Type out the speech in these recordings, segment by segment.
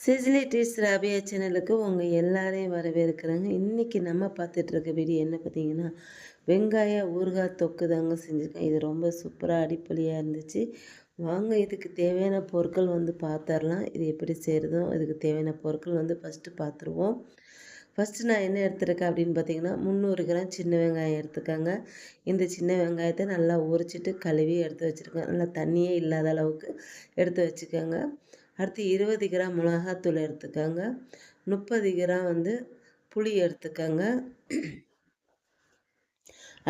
சிசிலிட்டிஸ் ராபியா சேனலுக்கு உங்கள் எல்லாரையும் வரவேற்கிறேங்க. இன்றைக்கி நம்ம பார்த்துட்ருக்க வீடியோ என்ன பார்த்தீங்கன்னா வெங்காய ஊறுகாய் தொக்கு தாங்க செஞ்சுருக்கேன். இது ரொம்ப சூப்பராக அடிப்பொலியாக இருந்துச்சு. வாங்க இதுக்கு தேவையான பொருட்கள் வந்து பார்த்துடலாம் இது எப்படி செய்கிறதோ இதுக்கு தேவையான பொருட்கள் வந்து ஃபஸ்ட்டு பார்த்துருவோம் ஃபஸ்ட்டு நான் என்ன எடுத்துருக்கேன் அப்படின்னு பார்த்தீங்கன்னா முந்நூறு கிராம் சின்ன வெங்காயம் எடுத்துக்கோங்க இந்த சின்ன வெங்காயத்தை நல்லா உரிச்சிட்டு கழுவி எடுத்து வச்சுருக்கேன். நல்லா தண்ணியே இல்லாத அளவுக்கு எடுத்து வச்சுக்கோங்க. அடுத்து இருபது கிராம் மிளகாத்தூள் எடுத்துக்கோங்க. முப்பது கிராம் வந்து புளி எடுத்துக்கோங்க.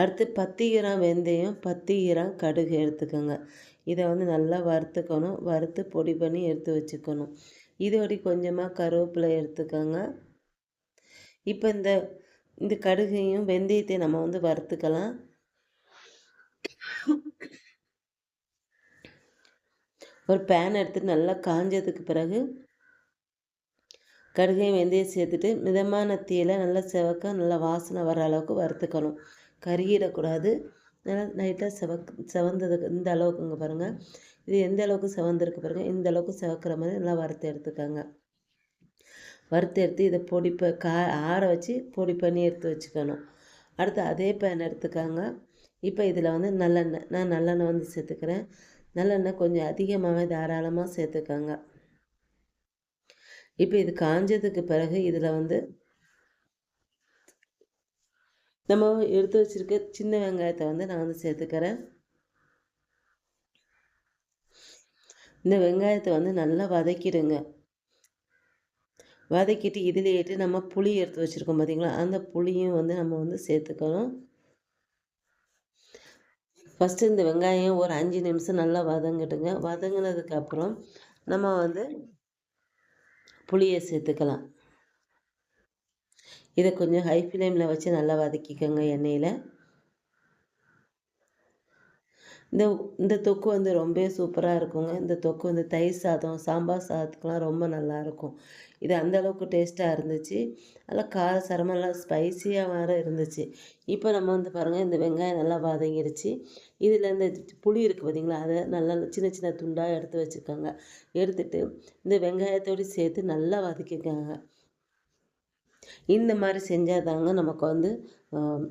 அடுத்து பத்து கிராம் வெந்தயம் பத்து கிராம் கடுகு எடுத்துக்கோங்க. இதை வந்து நல்லா வறுத்துக்கணும். வறுத்து பொடி பண்ணி எடுத்து வச்சுக்கணும். இதோடி கொஞ்சமாக கருவேப்பிலை எடுத்துக்கோங்க. இப்போ இந்த இந்த கடுகையும் வெந்தயத்தையும் நம்ம வந்து வறுத்துக்கலாம். ஒரு பேன் எடுத்துட்டு நல்லா காஞ்சதுக்கு பிறகு கடுகையும் வெந்தயம் சேர்த்துட்டு மிதமான தீயில் நல்லா செவக்க நல்லா வாசனை வர அளவுக்கு வறுத்துக்கணும். கருகிடக்கூடாது. நல்லா நைட்டாக செவக் செவந்ததுக்கு இந்த அளவுக்குங்க பாருங்கள் இது எந்த அளவுக்கு செவந்திருக்கு பாருங்கள் இந்த அளவுக்கு செவக்கிற மாதிரி நல்லா வறுத்து எடுத்துக்கோங்க. வறுத்து எடுத்து இதை பொடி ப கா ஆற வச்சு பொடி பண்ணி எடுத்து வச்சுக்கணும். அடுத்து அதே பேன் எடுத்துக்காங்க. இப்போ இதில் வந்து நல்லெண்ணெய் நான் நல்லெண்ணெய் வந்து சேர்த்துக்கிறேன். நல்லெண்ணெய் கொஞ்சம் அதிகமாகவே தாராளமாக சேர்த்துக்கோங்க. இப்போ இது காஞ்சதுக்கு பிறகு இதில் வந்து நம்ம எடுத்து வச்சுருக்க சின்ன வெங்காயத்தை வந்து நான் வந்து சேர்த்துக்கிறேன். இந்த வெங்காயத்தை வந்து நல்லா வதக்கிடுங்க. வதக்கிட்டு இதிலேட்டு நம்ம புளி எடுத்து வச்சுருக்கோம் பார்த்திங்களா அந்த புளியும் வந்து நம்ம வந்து சேர்த்துக்கணும். ஃபஸ்ட்டு இந்த வெங்காயம் ஒரு அஞ்சு நிமிஷம் நல்லா வதங்கிட்டுங்க. வதங்கினதுக்கப்புறம் நம்ம வந்து புளியை சேர்த்துக்கலாம். இதை கொஞ்சம் ஹை ஃப்ளேமில் வச்சு நல்லா வதக்கிக்கோங்க எண்ணெயில். இந்த இந்த தொக்கு வந்து ரொம்ப சூப்பராக இருக்குங்க. இந்த தொக்கு வந்து தயிர் சாதம் சாம்பார் சாதத்துக்கெலாம் ரொம்ப நல்லாயிருக்கும் இது அந்தளவுக்கு டேஸ்ட்டாக இருந்துச்சு. நல்லா காரசாரமாக நல்லா ஸ்பைசியாக வேறு இருந்துச்சு. இப்போ நம்ம வந்து பாருங்கள் இந்த வெங்காயம் நல்லா வதங்கிடுச்சு. இதில் இந்த புளி இருக்குது பார்த்திங்களா அதை நல்லா சின்ன சின்ன துண்டாக எடுத்து வச்சுக்கோங்க எடுத்துட்டு இந்த வெங்காயத்தோடு சேர்த்து நல்லா வதக்கிக்கோங்க இந்த மாதிரி செஞ்சால் தாங்க நமக்கு வந்து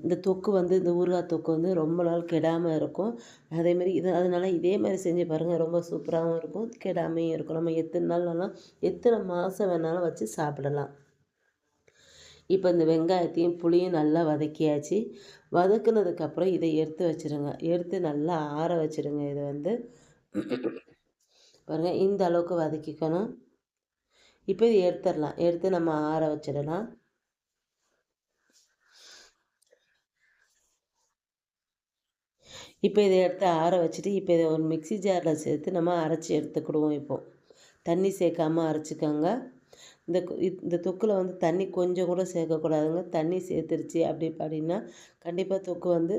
இந்த தொக்கு வந்து இந்த ஊறுகாய் தொக்கு வந்து ரொம்ப நாள் கெடாமல் இருக்கும். அதேமாரி இது அதனால் இதே மாதிரி செஞ்சு பாருங்கள் ரொம்ப சூப்பராகவும் இருக்கும் கெடாமையும் இருக்கும். நம்ம எத்தனை நாள் வேணாலும் எத்தனை மாதம் வேணாலும் வச்சு சாப்பிடலாம். இப்போ இந்த வெங்காயத்தையும் புளியும் நல்லா வதக்கியாச்சு. வதக்குனதுக்கப்புறம் இதை எடுத்து வச்சுருங்க. எடுத்து நல்லா ஆற வச்சுருங்க. இதை வந்து பாருங்கள் இந்த அளவுக்கு வதக்கிக்கணும். இப்போ இது எடுத்துடலாம். எடுத்து நம்ம ஆற வச்சிடலாம். இப்போ இதை எடுத்து ஆற வச்சுட்டு இப்போ இதை ஒரு மிக்சி ஜாரில் சேர்த்து நம்ம அரைச்சி எடுத்துக்கிடுவோம் இப்போது தண்ணி சேர்க்காமல் அரைச்சிக்கோங்க. இந்த இந்த தொக்கில் வந்து தண்ணி கொஞ்சம் கூட சேர்க்கக்கூடாதுங்க. தண்ணி சேர்த்துருச்சு அப்படி அப்படின்னா கண்டிப்பாக தொக்கு வந்து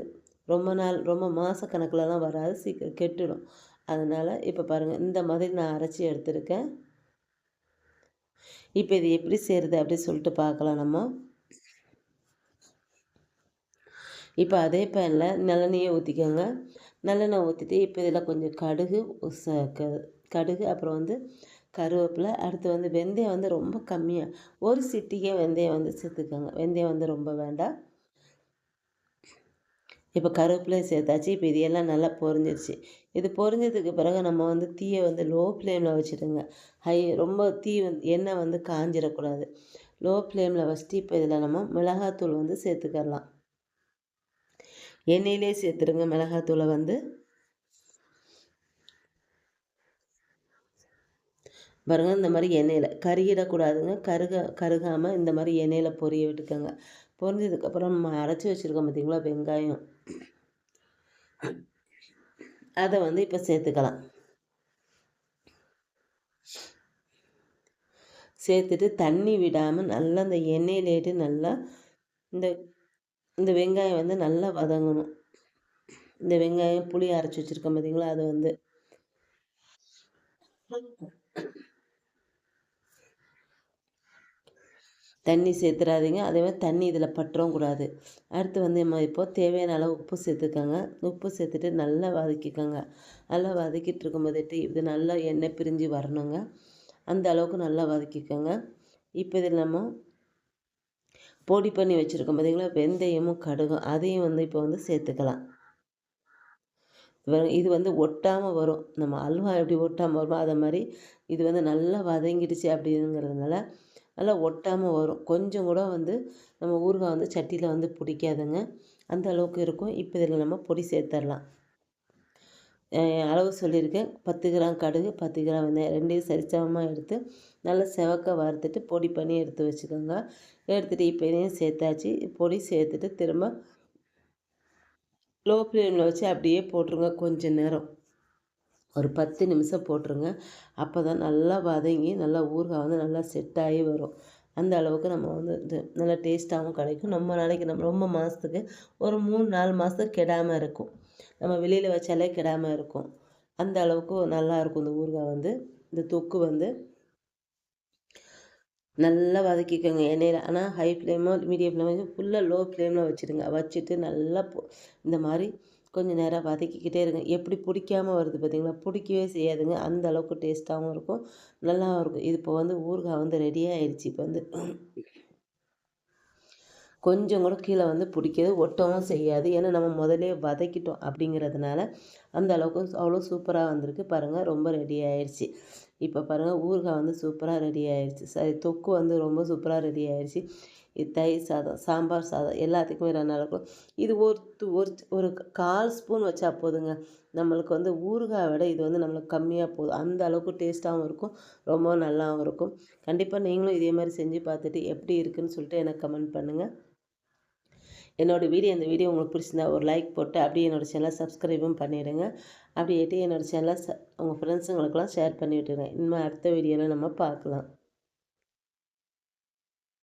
ரொம்ப நாள் ரொம்ப மாத கணக்கிலலாம் வராது. சீக்கிரம் கெட்டுடும். அதனால் இப்போ பாருங்கள் இந்த மாதிரி நான் அரைச்சி எடுத்திருக்கேன். இப்போ இது எப்படி செய்கிறது அப்படி சொல்லிட்டு பார்க்கலாம் நம்ம. இப்போ அதே பேனில் நல்லெண்ணெயை ஊற்றிக்கோங்க. நல்லெண்ணெய் ஊற்றிட்டு இப்போ இதில் கொஞ்சம் கடுகு ச கடுகு அப்புறம் வந்து கருவேப்பிலை அடுத்து வந்து வெந்தயம் வந்து ரொம்ப கம்மியாக ஒரு சிட்டிக்கே வெந்தயம் வந்து சேர்த்துக்கோங்க. வெந்தயம் வந்து ரொம்ப வேண்டாம். இப்போ கருவேப்பிலை சேர்த்தாச்சு. இப்போ இதையெல்லாம் நல்லா பொரிஞ்சிருச்சு. இது பொரிஞ்சதுக்கு பிறகு நம்ம வந்து தீயை வந்து லோ ஃப்ளேமில் வச்சுடுங்க. ஹை ரொம்ப தீ வந்து எண்ணெய் வந்து காஞ்சிடக்கூடாது. லோ ஃப்ளேமில் வச்சுட்டு இப்போ இதில் நம்ம மிளகாத்தூள் வந்து சேர்த்துக்கலாம் எண்ணெயிலே சேர்த்துருங்க மிளகாத்தூளை வந்து. பாருங்கள் இந்த மாதிரி எண்ணெயில் கருகிடக்கூடாதுங்க. கருக கருகாமல் இந்த மாதிரி எண்ணெயில் பொரிய விட்டுக்கோங்க. பொரிஞ்சதுக்கப்புறம் நம்ம அரைச்சி வச்சுருக்கோம் பார்த்திங்களா வெங்காயம். அதை வந்து இப்போ சேர்த்துக்கலாம். சேர்த்துட்டு தண்ணி விடாமல் நல்லா இந்த எண்ணெயிலேட்டு நல்லா இந்த இந்த வெங்காயம் வந்து நல்லா வதங்கணும். இந்த வெங்காயம் புளி அரைச்சி வச்சுருக்கோம் பார்த்தீங்களா அது வந்து தண்ணி சேர்த்துறாதீங்க. அதே மாதிரி தண்ணி இதில் பற்றவும் கூடாது. அடுத்து வந்து நம்ம இப்போது தேவையான அளவு உப்பு சேர்த்துக்கோங்க. உப்பு சேர்த்துட்டு நல்லா வதக்கிக்கோங்க. நல்லா வதக்கிட்டு இருக்கும்போதுட்டு இது நல்லா எண்ணெய் பிரிஞ்சு வரணுங்க. அந்த அளவுக்கு நல்லா வதக்கிக்கோங்க. இப்போ இதில் நம்ம பொடி பண்ணி வச்சுருக்கோம் பார்த்திங்களா வெந்தயமும் கடுகும் அதையும் வந்து இப்போ வந்து சேர்த்துக்கலாம். இது வந்து ஒட்டாமல் வரும். நம்ம அல்வா எப்படி ஒட்டாமல் வருமோ அதை மாதிரி இது வந்து நல்லா வதங்கிடுச்சு அப்படிங்கிறதுனால நல்லா ஒட்டாமல் வரும். கொஞ்சம் கூட வந்து நம்ம ஊறுகாய் வந்து சட்டியில் வந்து பிடிக்காதுங்க. அந்த அளவுக்கு இருக்கும். இப்போ இதில் நம்ம பொடி சேர்த்துடலாம். அளவு சொல்லியிருக்கேன். பத்து கிராம் கடுகு பத்து கிராம் வெந்தயம் ரெண்டையும் சரிசமமாக எடுத்து நல்லா செவக்க வறுத்துட்டு பொடி பண்ணி எடுத்து வச்சுக்கோங்க. எடுத்துகிட்டு இப்போ இதையும் சேர்த்தாச்சு. பொடி சேர்த்துட்டு திரும்ப லோ ஃப்ளேமில் வச்சு அப்படியே போட்டுருங்க கொஞ்சம் நேரம். ஒரு பத்து நிமிஷம் போட்டுருங்க. அப்போ தான் நல்லா வதங்கி நல்லா ஊறுகாய் வந்து நல்லா செட் ஆகி வரும். அந்த அளவுக்கு நம்ம வந்து நல்லா டேஸ்ட்டாகவும் கிடைக்கும். நம்ம நாளைக்கு நம்ம ரொம்ப மாதத்துக்கு ஒரு மூணு நாலு மாதத்துக்கு கெடாமல் இருக்கும். நம்ம வெளியில் வச்சாலே கெடாமல் இருக்கும். அந்த அளவுக்கு நல்லாயிருக்கும் இந்த ஊறுகாய் வந்து. இந்த தொக்கு வந்து நல்லா வதக்கிக்கோங்க எண்ணெயில். ஆனால் ஹை ஃப்ளேமோ மீடியம் ஃப்ளேமோ ஃபுல்லாக லோ ஃப்ளேமில் வச்சுருங்க. வச்சுட்டு நல்லா இந்த மாதிரி கொஞ்சம் நேரம் வதக்கிக்கிட்டே இருங்க. எப்படி பிடிக்காமல் வருது பார்த்திங்களா பிடிக்கவே செய்யாதுங்க. அந்த அளவுக்கு டேஸ்ட்டாகவும் இருக்கும். நல்லாவும் இருக்கும். இது இப்போ வந்து ஊறுகாய் வந்து ரெடி ஆயிடுச்சு. இப்போ வந்து கொஞ்சம் கூட கீழே வந்து பிடிக்கிறது ஒட்டவும் செய்யாது. ஏன்னா நம்ம முதலே வதக்கிட்டோம் அப்படிங்கிறதுனால அந்த அளவுக்கு அவ்வளோ சூப்பராக வந்திருக்கு. பாருங்கள் ரொம்ப ரெடி ஆயிடுச்சு இப்போ பாருங்கள் ஊறுகாய் வந்து சூப்பராக ரெடி ஆயிடுச்சு சரி தொக்கு வந்து ரொம்ப சூப்பராக ரெடி ஆயிடுச்சு இது தயிர் சாதம் சாம்பார் சாதம் எல்லாத்துக்குமே நல்லாயிருக்கும் இது ஒரு ஒரு ஒரு கால் ஸ்பூன் வச்சா போதுங்க. நம்மளுக்கு வந்து ஊறுகாய் விட இது வந்து நம்மளுக்கு கம்மியாக போதும். அந்த அளவுக்கு டேஸ்ட்டாகவும் இருக்கும். ரொம்ப நல்லாவும் இருக்கும். கண்டிப்பாக நீங்களும் இதே மாதிரி செஞ்சு பார்த்துட்டு எப்படி இருக்குதுன்னு சொல்லிட்டு எனக்கு கமெண்ட் பண்ணுங்கள் என்னோடய வீடியோ இந்த வீடியோ உங்களுக்கு பிடிச்சிருந்தா ஒரு லைக் போட்டு அப்படியே என்னோடய சேனலை சப்ஸ்கிரைபும் பண்ணிவிடுங்க அப்படியேட்டு என்னோடய சேனலை ச உங்கள் ஃப்ரெண்ட்ஸுங்களுக்கெல்லாம் ஷேர் பண்ணி விட்டுருங்க இனிமேல் அடுத்த வீடியோவில் நம்ம பார்க்கலாம்.